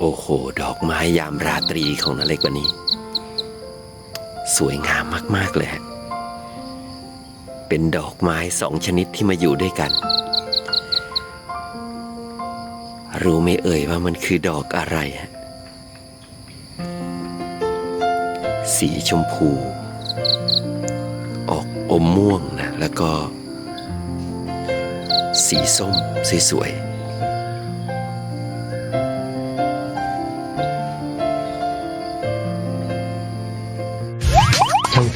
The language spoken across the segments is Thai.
โอ้โห ดอกไม้ยามราตรีของนาเล็กวันนี้ สวยงามมาก ๆ เลยฮะ เป็นดอกไม้สองชนิดที่มาอยู่ด้วยกัน รู้ไหม่เอ่ยว่ามันคือดอกอะไรฮะ สีชมพู ออกอมม่วงนะ แล้วก็ สีส้มสวยๆ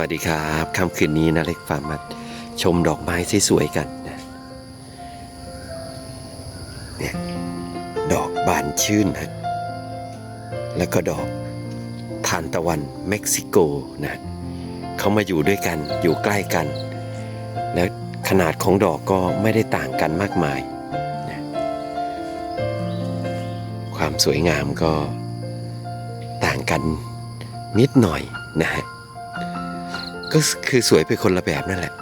วัสดีครับค่ำคืนนี้นะเล็กฟาร์มมาชมดอกไม้สวยๆกันนะเนี่ยดอกบานชื่นนะแล้วก็ดอกทานตะวันเม็กซิโกนะเขามาอยู่ด้วยกันอยู่ใกล้กัน แล้วขนาดของดอกก็ไม่ได้ต่างกันมากมายนะความสวยงามก็ต่างกันนิดหน่อยนะฮะ ก็คือสวยไปคนละแบบนั่นแหละ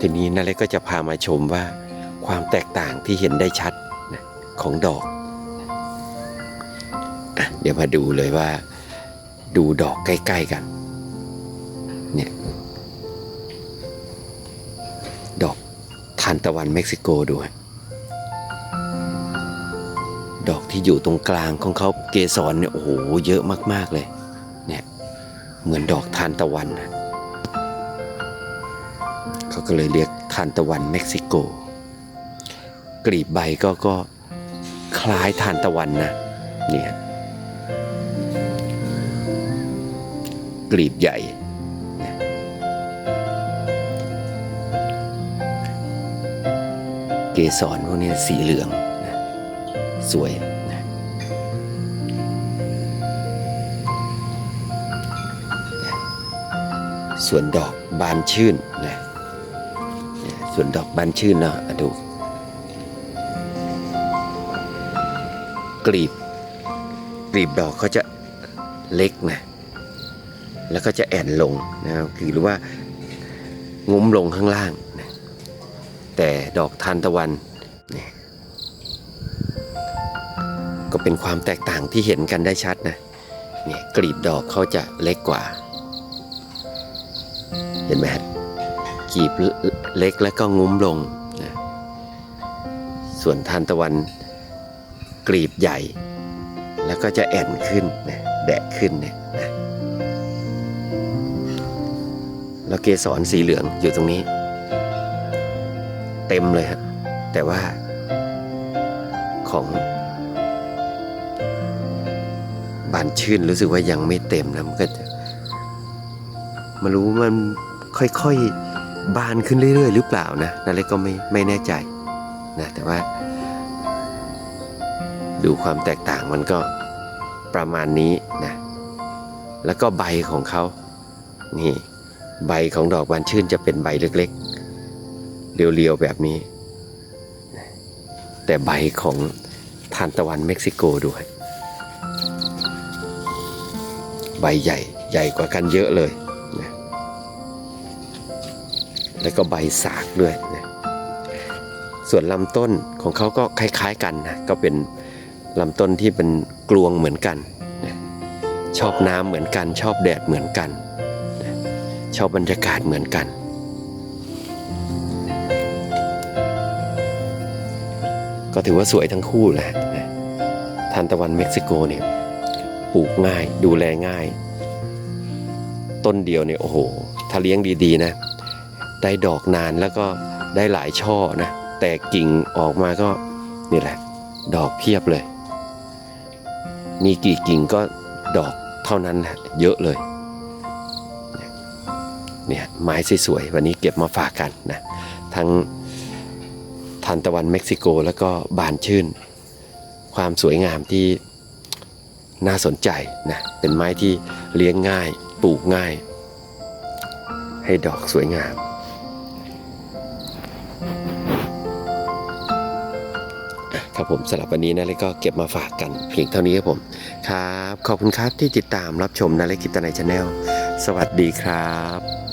ทีนี้นาเล็กก็จะพามาชมว่า ความแตกต่างที่เห็นได้ชัดนะของดอกอะเดี๋ยวมาดูเลยว่า ดูดอกใกล้ ๆกัน เนี่ยดอกทานตะวันเม็กซิโกดูฮะดอกที่อยู่ตรงกลางของเขาเกสรเนี่ยโอ้โหเยอะมากๆเลย เหมือนดอกทานตะวันเขาก็เลยเรียกทานตะวันเม็กซิโก กลีบใบก็ก็คล้ายทานตะวันนะเนี่ยกลีบใหญ่ เกสรพวกนี้สีเหลือง สวย ส่วนดอกบานชื่นนะส่วนดอกบานชื่นเนาะดูกลีบกลีบดอกเขาจะเล็กนะแล้วก็จะแอนลงนะครับคือหรือว่างุ้มลงข้างล่างนะแต่ดอกทานตะวันนี่ยก็เป็นความแตกต่างที่เห็นกันได้ชัดนะเนี่ยกลีบดอกเขาจะเล็กกว่า เห็นไหมฮะกีบเล็กแล้วก็งุ้มลงนะส่วนทานตะวันกลีบใหญ่ แล้วก็จะแอนขึ้นนะแดะขึ้นเนี่ยนะแล้วเกสรสีเหลืองอยู่ตรงนี้ เต็มเลยฮะแต่ว่าของบานชื่นรู้สึกว่ายังไม่เต็มนะมันก็จะมารู้มัน ค่อยๆบานขึ้นเรื่อยๆ หรือเปล่านะนาเล็กก็ไม่ไม่แน่ใจนะแต่ว่า ดูความแตกต่างมันก็ประมาณนี้นะแล้วก็ใบของเขานี่ใบของดอกบานชื่นจะเป็นใบเล็กๆ เรียวๆ แบบนี้ แต่ใบของทานตะวันเม็กซิโกด้วย ใบใหญ่ใหญ่กว่ากันเยอะเลย แล้วก็ใบสากด้วยนะส่วนลำต้นของเขาก็คล้ายๆกันนะก็เป็นลำต้นที่เป็นกลวงเหมือนกันนะชอบน้ำเหมือนกัน ชอบแดดเหมือนกันนะชอบบรรยากาศเหมือนกันก็ถือว่าสวยทั้งคู่แหละนะทานตะวันเม็กซิโกเนี่ยปลูกง่ายดูแลง่าย ต้นเดียวเนี่ยโอ้โห ถ้าเลี้ยงดีๆนะ ได้ดอกนานแล้วก็ได้หลายช่อนะแต่กิ่งออกมาก็นี่แหละ ดอกเพียบเลย มีกี่กิ่งก็ดอกเท่านั้นแหละเยอะเลยเนี่ยไม้สวยๆวันนี้เก็บมาฝากกันนะทั้งทานตะวันเม็กซิโกแล้วก็บานชื่น ความสวยงามที่น่าสนใจนะเป็นไม้ที่เลี้ยงง่ายปลูกง่าย ให้ดอกสวยงาม ครับผมสำหรับวันนี้นะเล็กก็เก็บมาฝากกันเพียงเท่านี้ครับผม ครับ ขอบคุณครับที่ติดตามรับชมนาเล็กกิตนายชาแนลสวัสดีครับ